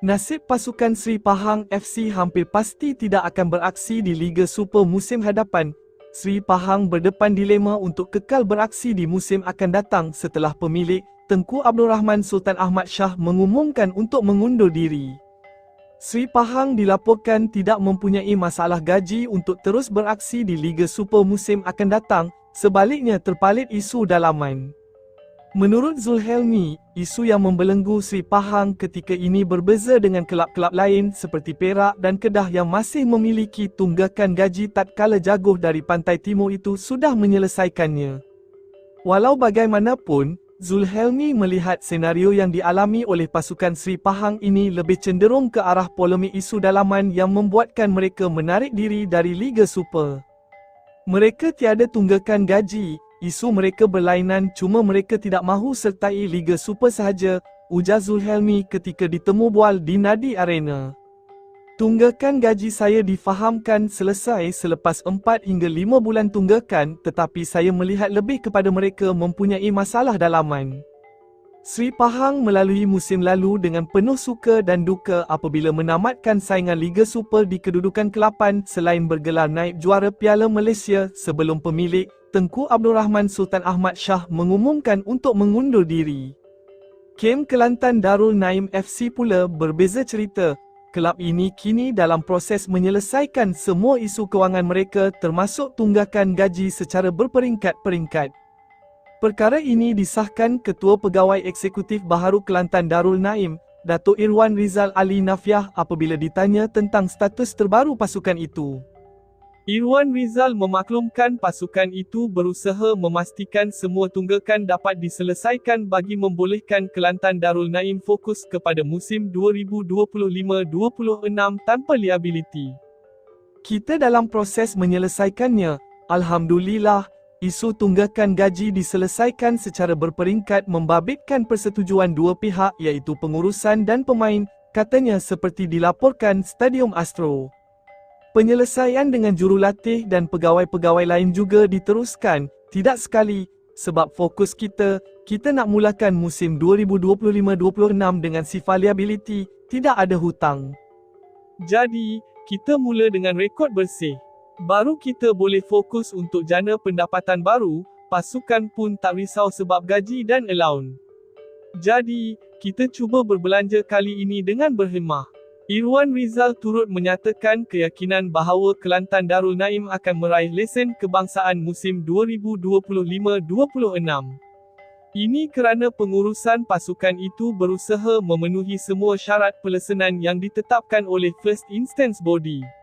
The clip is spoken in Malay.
Nasib pasukan Sri Pahang FC hampir pasti tidak akan beraksi di Liga Super musim hadapan. Sri Pahang berdepan dilema untuk kekal beraksi di musim akan datang setelah pemilik, Tengku Abdul Rahman Sultan Ahmad Shah mengumumkan untuk mengundur diri. Sri Pahang dilaporkan tidak mempunyai masalah gaji untuk terus beraksi di Liga Super musim akan datang, sebaliknya terpalit isu dalaman. Menurut Zulhelmi, isu yang membelenggu Sri Pahang ketika ini berbeza dengan kelab-kelab lain seperti Perak dan Kedah yang masih memiliki tunggakan gaji tatkala jaguh dari pantai timur itu sudah menyelesaikannya. Walau bagaimanapun, Zulhelmi melihat senario yang dialami oleh pasukan Sri Pahang ini lebih cenderung ke arah polemik isu dalaman yang membuatkan mereka menarik diri dari Liga Super. Mereka tiada tunggakan gaji, Isu mereka berlainan cuma mereka tidak mahu sertai Liga Super sahaja, ujar Zulhelmi ketika ditemu bual di Nadi Arena. Tunggakan gaji saya difahamkan selesai selepas 4 hingga 5 bulan tunggakan tetapi saya melihat lebih kepada mereka mempunyai masalah dalaman. Sri Pahang melalui musim lalu dengan penuh suka dan duka apabila menamatkan saingan Liga Super di kedudukan ke-8 selain bergelar naib juara Piala Malaysia sebelum pemilik Tengku Abdul Rahman Sultan Ahmad Shah mengumumkan untuk mengundur diri. Kem Kelantan Darul Naim FC pula berbeza cerita. Kelab ini kini dalam proses menyelesaikan semua isu kewangan mereka termasuk tunggakan gaji secara berperingkat-peringkat. Perkara ini disahkan Ketua Pegawai Eksekutif Baharu Kelantan Darul Naim, Datuk Irwan Rizal Ali Nafiah apabila ditanya tentang status terbaru pasukan itu. Irwan Rizal memaklumkan pasukan itu berusaha memastikan semua tunggakan dapat diselesaikan bagi membolehkan Kelantan Darul Naim fokus kepada musim 2025-26 tanpa liabiliti. Kita dalam proses menyelesaikannya, Alhamdulillah, isu tunggakan gaji diselesaikan secara berperingkat membabitkan persetujuan dua pihak iaitu pengurusan dan pemain, katanya seperti dilaporkan Stadium Astro. Penyelesaian dengan jurulatih dan pegawai-pegawai lain juga diteruskan, tidak sekali, sebab fokus kita, kita nak mulakan musim 2025-26 dengan sifar liability, tidak ada hutang. Jadi, kita mula dengan rekod bersih. Baru kita boleh fokus untuk jana pendapatan baru, pasukan pun tak risau sebab gaji dan allowance. Jadi, kita cuba berbelanja kali ini dengan berhemah. Irwan Rizal turut menyatakan keyakinan bahawa Kelantan Darul Naim akan meraih lesen kebangsaan musim 2025-26. Ini kerana pengurusan pasukan itu berusaha memenuhi semua syarat pelesenan yang ditetapkan oleh First Instance Body.